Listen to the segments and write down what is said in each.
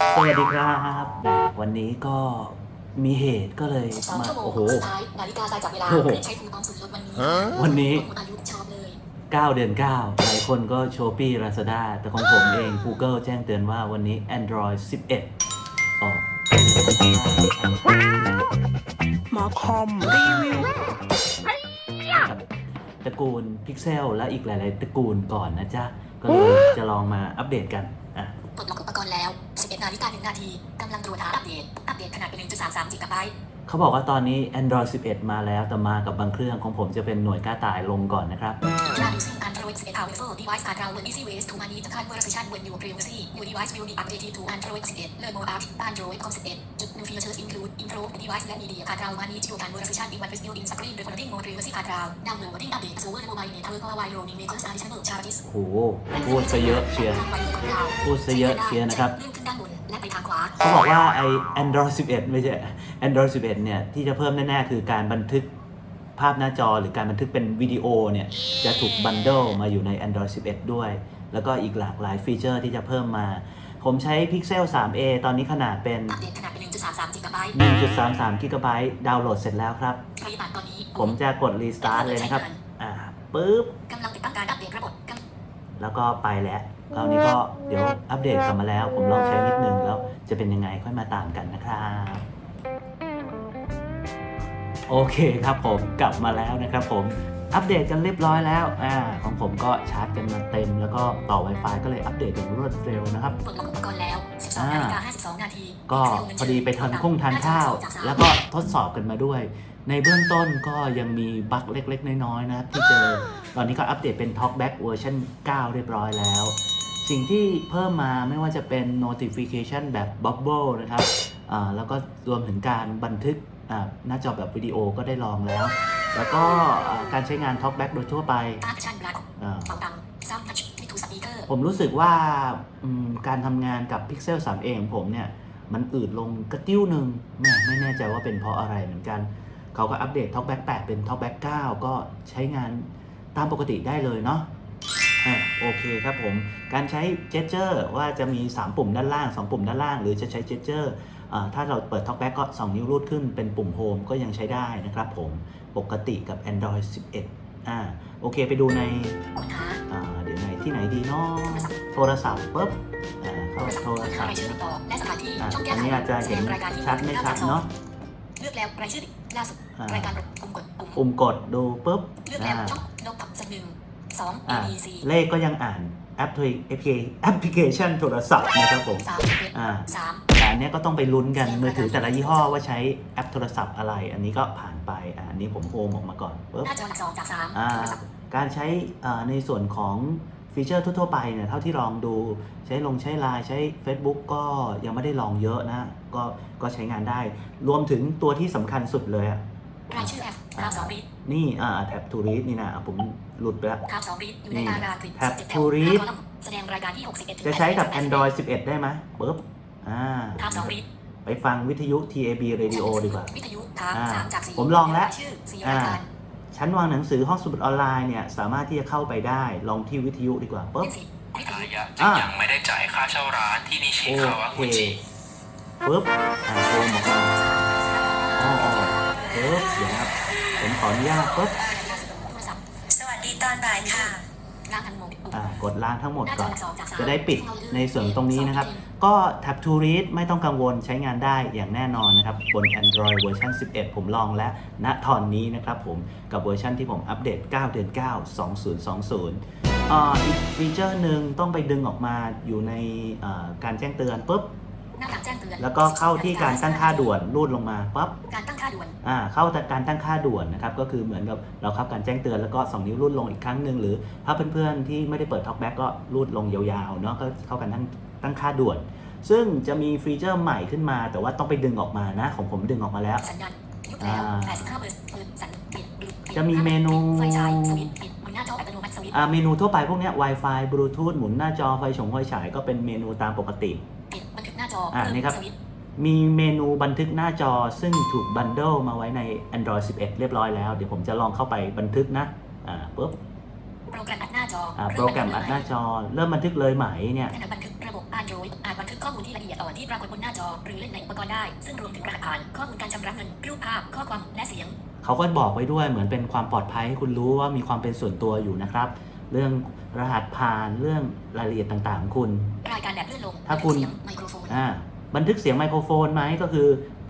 สวัสดีครับ วันนี้ก็มีเหตุก็เลย12มาชั่วโมงโอ้โห สุดท้ายนาฬิกาทรายจับเวลาโอ้โห เรียนใช้คูปองส่วนลดวันนี้วันนี้ หมดอายุชอบเลย 9 เดือน 9 หลายคนก็โชปี้ Lazada แต่ของผมเอง Google แจ้งเตือนว่าวันนี้ Android 11ออกหมอคอมรีวิวครับตระกูล Pixel และอีกหลาย ๆ ตระกูลก่อนนะจ๊ะ ก็เลยจะลองมาอัปเดตกัน อะ นาฬิกา1นาทีกำลังตรวจหาอัปเดต อัปเดตขนาดเป็น1.33จิกะไบต์เขาบอกว่าตอนนี้ Android 11 มาแล้วแต่มากับบางเครื่องของผมจะเป็นหน่วยกล้าตายลงก่อนนะครับ Introducing Android 11 Powerful Device are download easy ways to manage the conversation when you privacy Your device will be updated to Android 11 Learn more about Android com 11 จุด New features include improve device และ media card round manage your conversation in one built-in screen recording more privacy card round downloading update over mobile network or while roaming makers additional charges โอ้โหพูดซะเยอะเชียร์พูดซะเยอะเชียร์นะครับเลื่อนขึ้นด้านบน และไปทางขวา เขาบอกว่าไอ Android 11 ไม่ใช่ Android 11 เนี่ย ที่จะเพิ่มแน่ๆ คือการบันทึกภาพหน้าจอหรือการบันทึกเป็นวิดีโอเนี่ย จะถูกบันเดิลมาอยู่ใน Android 11 ด้วย แล้วก็อีกหลากหลายฟีเจอร์ที่จะเพิ่มมา ผมใช้ Pixel 3a ตอนนี้ขนาดเป็น อัปเดตขนาดเป็น1.33จิกะไบต์1.33 g b ดาวน์โหลดเสร็จแล้วครับปริมาณตอนนี้ผมจะกด Restart เลยนะครับ อ่าปึ๊บกำลังติดตั้งการอัปเดตระบบกำแล้วก็ไปแล้ว คราวนี้ก็เดี๋ยวอัปเดตกลับมาแล้ว ผมลองใช้นิดนึงแล้วจะเป็นยังไงค่อยมาตามกันนะครับโอเคครับผมกลับมาแล้วนะครับผมอัปเดตกันเรียบร้อยแล้วอ่าของผมก็ชาร์จกันมาเต็ม แล้วก็ต่อ Wi-Fi ก็เลยอัปเดตอย่างรวดเร็วนะครับปลดล็อกอุปกรณ์แล้ว12นาฬิกา52นาทีก็พอดีไปทานข้งทานข้าว แล้วก็ทดสอบกันมาด้วย ในเบื้องต้นก็ยังมีบั๊กเล็กๆ น้อยๆนะครับที่เจอ ตอนนี้ก็อัปเดตเป็น TalkBack เวอร์ชัน9 เรียบร้อยแล้ว สิ่งที่เพิ่มมาไม่ว่าจะเป็น notification แบบ bubble นะครับแล้วก็รวมถึงการบันทึกหน้าจอแบบวิดีโอก็ได้ลองแล้ว แล้วก็การใช้งาน TalkBack โดยทั่วไปผมรู้สึกว่าการทำงานกับ Pixel 3a ของผมเนี่ย มันอืดลงกระติ้วหนึ่งแหม่ไม่แน่ใจว่าเป็นเพราะอะไรเหมือนกัน เขาก็อัปเดต TalkBack 8 เป็น TalkBack 9 ก็ใช้งานตามปกติได้เลยเนาะ อะโอเคครับผม การใช้ Gesture ว่าจะมี 3 ปุ่มด้านล่าง 2 ปุ่มด้านล่าง หรือจะใช้ Gesture อ่าถ้าเราเปิด TalkBack ก็ 2 นิ้วรูดขึ้นเป็นปุ่ม Home ก็ยังใช้ได้นะครับผมปกติกับ Android 11อ่าโอเคไปดูในค้นหาอ่าเดี๋ยวไหนที่ไหนดีเนาะโทรศัพท์ปุ๊บอ่าเข้าโทรค้นศัหาพรายท์ชื่อติดต่อและสถานที่อ่าช่องแก้อันไขนี้อาจจะเห็นแสดงรายการที่ชัดไม่ชัดเนาะเลือกแล้วรายชื่อล่าสุดอ่ารายการปุ่มกดปุ่มปุ่มกดดูปุ๊บเลือกแล้วอ่าช่องลบตับสักหนึ่ง สอง อ่า ABC เลขก็ยังอ่านแอปพลิแอปพลิเคชันโทรศัพท์นะครับผมสามเอ็ดอ่าสาม แต่อันเนี้ยก็ต้องไปลุ้นกันมือถือแต่ละยี่ห้อว่าใช้แอปโทรศัพท์อะไร อันนี้ก็ผ่านไปอ่าอันนี้ผมโฮมออกมาก่อนปุ๊บ หน้าจอหลักสองจากสามอ่าโทรศัพท์การใช้อ่าในส่วนของฟีเจอร์ทั่วๆไปเนี่ยเท่าที่ลองดูใช้ลงใช้ไลน์ใช้ Facebook ก็ยังไม่ได้ลองเยอะนะ ก็ก็ใช้งานได้ รวมถึงตัวที่สำคัญสุดเลยอะรายชื่อแอปข่าวสองรีดนี่อ่าแท็บทูริสนี่นะอะผมหลุดไปแล้วข่าวสองรีดอยู่ในนี่ตารางกริดแท็บ17แถ to ว read ห้าคอลัมน์แสดงรายการที่61ถึงจะใช้กับ81 Android 11 ได้ไหมปุ๊บอ่าข่าวสองรีดไปฟังวิทยุ TAB Radio ดีกว่าวิทยุทางอ่าสามจากสี่ผมลองแล้วชื่อสี่รายการชั้นวางหนังสือห้องสมุดออนไลน์เนี่ยสามารถที่จะเข้าไปได้ลองที่วิทยุดีกว่าปุ๊บเล่นสิวิททายุยะจะยังไม่ได้จ่ายค่าเช่าร้านที่นิชิโอคาวะเคกุจิปุ๊บอ่าโอมออกมาอ๋ออ๋อปุ๊บเดี๋ยวนะครับผม ขออนุญาตปุ๊บโทรศัพท์สวัสดีตอนบ่ายค่ะร่างทั้งหมดอ่ากดล้างทั้งหมดหน้าจก่ออนหลักสองจากสามจะได้ปิดในส่วนตรงนี้นะครับ ก็แท็บ to read ไม่ต้องกังวลใช้งานได้อย่างแน่นอนนะครับ บน Android เวอร์ชัน11 ผมลองแล้วณตอนนี้นะครับผม กับเวอร์ชันที่ผมอัปเดต 9 เดือน 9 2020อ่าอีกฟีเจอร์หนึ่งต้องไปดึงออกมาอยู่ในอ่าการแจ้งเตือนปุ๊บ หน้าต่างแจ้งเตือนแล้วก็เข้าที่การตั้งค่าด่วนรูดลงมาปั๊บการตั้งค่าด่วนอ่าเข้าแต่การตั้งค่าด่วนนะครับก็คือเหมือนกับเราเข้าการแจ้งเตือนแล้วก็ 2 นิ้วรูดลงอีกครั้งหนึ่งหรือ ถ้าเพื่อนๆที่ไม่ได้เปิด TalkBack ก็รูดลงยาวๆเนาะก็เข้ากันตั้งตั้งค่าด่วน ซึ่งจะมีฟีเจอร์ใหม่ขึ้นมา แต่ว่าต้องไปดึงออกมานะ ของผมดึงออกมาแล้วสัญญาณยุบแล้วอ่า85เปอร์เซ็นต์เปิดสัญปิดปิดปิดจะมีเมนูไฟฉายสวิตช์ปิดบนหน้าจออัตโนมัติสวิตช์อ่าเมนูทั่วไปพวกเนี้ย Wi-Fi Bluetooth หมุนหน้าจอไฟฉงไฟฉายก็เป็นเมนูตามปกติ จออ่าเพิ่มนี่ครับสวิตช์มีเมนูบันทึกหน้าจอซึ่งถูกบันเดิลมาไว้ใน Android 11 เรียบร้อยแล้ว เดี๋ยวผมจะลองเข้าไปบันทึกนะ อ่าปุ๊บโปรแกรมอัดหน้าจออ่าโปรแกรมอัดหน้าจอ เริ่มบันทึกเลยไหมเนี่ยขณะบันทึกระบบ Android อาจบันทึกข้อมูลที่ละเอียดอ่อนที่ปรากฏบนหน้าจอ หรือเล่นในอุปกรณ์ได้ ซึ่งรวมถึงรหัสผ่าน ข้อมูลการชำระเงิน รูปภาพ ข้อความและเสียง เขาก็บอกไว้ด้วยเหมือนเป็นความปลอดภัยให้คุณรู้ว่ามีความเป็นส่วนตัวอยู่นะครับ เรื่องรหัสผ่านเรื่องรายละเอียดต่างๆของคุณ รายการแบบเลื่อนลงถ้าคุณ เสียงไมโครโฟนอ่าบันทึกเสียงไมโครโฟนไหมก็คือ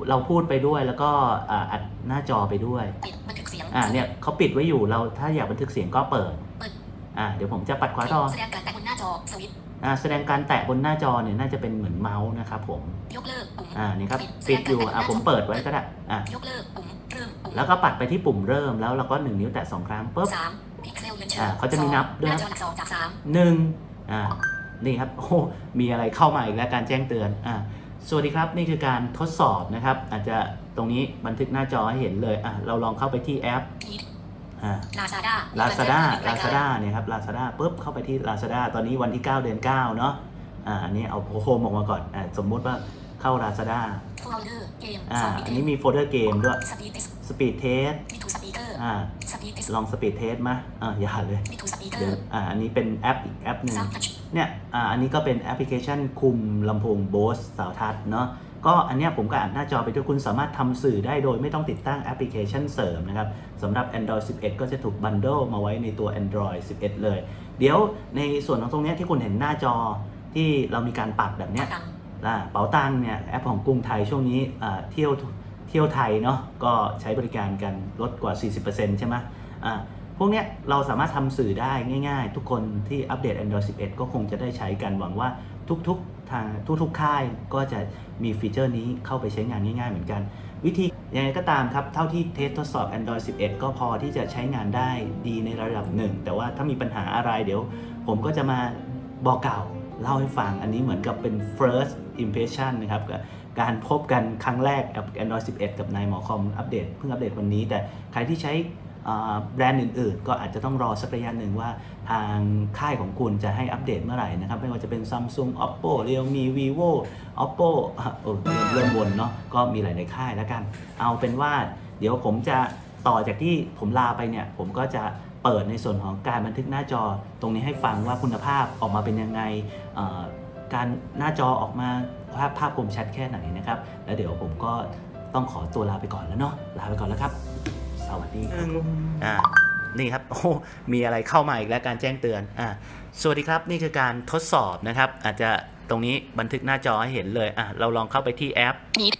เราพูดไปด้วยแล้วก็อ่าอัดหน้าจอไปด้วยปิดบันทึกเสียงอ่าเนี่ยเขาปิดไว้อยู่เราถ้าอยากบันทึกเสียงก็เปิดเปิดอ่าเดี๋ยวผมจะปัดขวาต่อแสดงการแตะบนหน้าจอสวิตช์อ่าแสดงการแตะบนหน้าจอเนี่ยน่าจะเป็นเหมือนเมาส์นะครับผมยกเลิกปุ่มอ่านี่ครับปิดอยู่อ่าผมเปิดไว้ก็ได้อ่ายกเลิกปุ่มเริ่มปุ่มแล้วก็ปัดไปที่ปุ่มเริ่มแล้วเราก็หนึ่งนิ้วแตะสองครั้งปุ๊บสามพิกเซลเลนเชออ่าร์เขาจะมีนับด้วยหนะน้าจอหลักสองจากสามหนึ่งอ่า นี่ครับโอ้มีอะไรเข้ามาอีกแล้วการแจ้งเตือนอ่าสวัสดีครับ นี่คือการทดสอบนะครับ อาจจะตรงนี้บันทึกหน้าจอให้เห็นเลยอะเราลองเข้าไปที่แอปพีทอ่าลาซาด้า Lazada Lazada เนี่ยครับ Lazada ปุ๊บเข้าไปที่ Lazada ตอนนี้วันที่ 9 เดือน 9 เนาะอ่าอันนี้เอาโฮมออกมาก่อนอ่าสมมุติว่าเข้า Lazada โฟลเดอร์เกมอ่าสองบิอัตนนี้มีโฟลเดอร์เกมด้วยสปีดเทส Speed Test มีทูสปีเกอร์อ่าสปีดเทสลอง Speed Test มาอ่าอย่าเลยมีทูสปีเกอเดี๋ยวร์อ่าอันนี้เป็นแอปอีกแอปหนึ่งซับทัช เนี่ยอ่าอันนี้ก็เป็นแอปพลิเคชันคุมลำโพง Bose สาวทัศน์เนาะก็อันเนี้ยผมก็อ่านหน้าจอไปด้วยคุณสามารถทำสื่อได้โดยไม่ต้องติดตั้งแอปพลิเคชันเสริมนะครับสำหรับ Android 11 ก็จะถูกบันเดิลมาไว้ในตัว Android 11 เลย เดี๋ยวในส่วนของตรงเนี้ยที่คุณเห็นหน้าจอที่เรามีการปัดแบบเนี้ยตังอ่าเป๋าตังเนี่ยแอปของกรุงไทยช่วงนี้อ่าเที่ยวเที่ยวไทยเนาะก็ใช้บริการกันลดกว่า 40%ใช่ไหมอ่า พวกนี้เราสามารถทำสื่อได้ง่าย ๆ ทุกคนที่อัปเดต Android 11 ก็คงจะได้ใช้กันหวังว่าทุกๆทางทุกๆค่ายก็จะมีฟีเจอร์นี้เข้าไปใช้งานง่าย ๆ เหมือนกัน วิธียังไงก็ตามครับ เท่าที่เทสทดสอบ Android 11 ก็พอที่จะใช้งานได้ดีในระดับหนึ่ง แต่ว่าถ้ามีปัญหาอะไรเดี๋ยว ผมก็จะมาบอกเกล่าวเล่าให้ฟังอันนี้เหมือนกับเป็น first impression นะครับการพบกันครั้งแรกกับ Android 11 กับนายหมอคอมอัปเดตเพิ่งอัปเดตวันนี้ แต่ใครที่ใช้ แบรนด์อื่นๆ ก็อาจจะต้องรอสักระยะหนึ่งว่าทางค่ายของคุณจะให้อัปเดตเมื่อไหร่นะครับ ไม่ว่าจะเป็น Samsung Oppo Realme Vivo Oppo อะเออเริ่มวนเนาะก็มีหลายๆค่ายแล้วกัน เอาเป็นว่าเดี๋ยวผมจะต่อจากที่ผมลาไปเนี่ย ผมก็จะเปิดในส่วนของการบันทึกหน้าจอตรงนี้ให้ฟังว่าคุณภาพออกมาเป็นยังไงการหน้าจอออกมาภาพภาพคมชัดแค่ไหนนะครับ แล้วเดี๋ยวผมก็ต้องขอตัวลาไปก่อนแล้วเนาะลาไปก่อนแล้วครับ สวัสดีครับอ่านี่ครับโอ้มีอะไรเข้ามาอีกแล้วการแจ้งเตือนอ่าสวัสดีครับนี่คือการทดสอบนะครับ อาจจะตรงนี้บันทึกหน้าจอให้เห็นเลยอะเราลองเข้าไปที่แอปพีท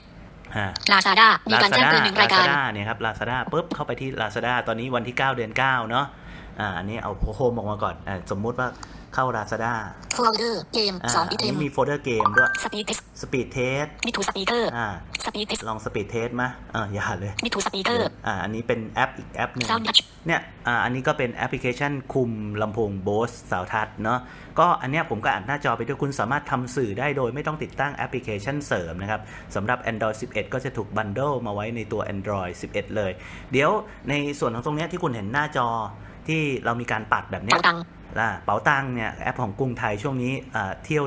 อ่าลาซาด้ามีการแจ้งเตือนหนึ่งรายการ Lazada เนี่ยครับ Lazada ปุ๊บเข้าไปที่ Lazada ตอนนี้วันที่ 9 เดือน 9 เนาะอ่าอันนี้เอาโฮมออกมาก่อนอ่าสมมุติว่า เข้า Lazada โฟลเดอร์เกมอ่าสองอับินเทนี้มมีโฟลเดอร์เกมด้วยสปีดเทส Speed Test มีทูสปีเกอร์อ่าสปีดเทสลอง Speed Test มาอ่าอย่าเลยมีทูสปีเกอร์อ่าอันนี้เป็นแอปอีกแอปหนึ่งซาวด์ทัชเนี่ยอ่าอันนี้ก็เป็นแอปพลิเคชันคุมลำโพง Bose สาวทัศน์เนาะก็อันเนี้ยผมก็อ่านหน้าจอไปด้วยคุณสามารถทำสื่อได้โดยไม่ต้องติดตั้งแอปพลิเคชันเสริมนะครับสำหรับ Android 11 ก็จะถูกบันเดิลมาไว้ในตัว Android 11 เลย เดี๋ยวในส่วนของตรงเนี้ยที่คุณเห็นหน้าจอที่เรามีการปัดแบบเนี้ เป๋ายตังค์อ่าเป๋าตังเนี่ยแอปของกรุงไทยช่วงนี้เที่ยว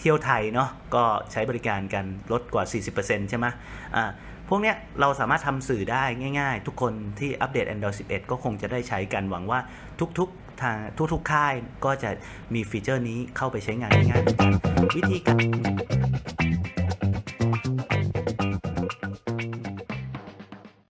เที่ยวไทยเนาะก็ใช้บริการกันลดกว่า 40%ใช่ไหมอ่าพวกเนี้ยเราสามารถทำสื่อได้ง่าย ๆ ทุกคนที่อัปเดต Android 11 ก็คงจะได้ใช้กันหวังว่าทุกๆทางทุกๆค่ายก็จะมีฟีเจอร์นี้เข้าไปใช้งานง่ายๆวิธีการ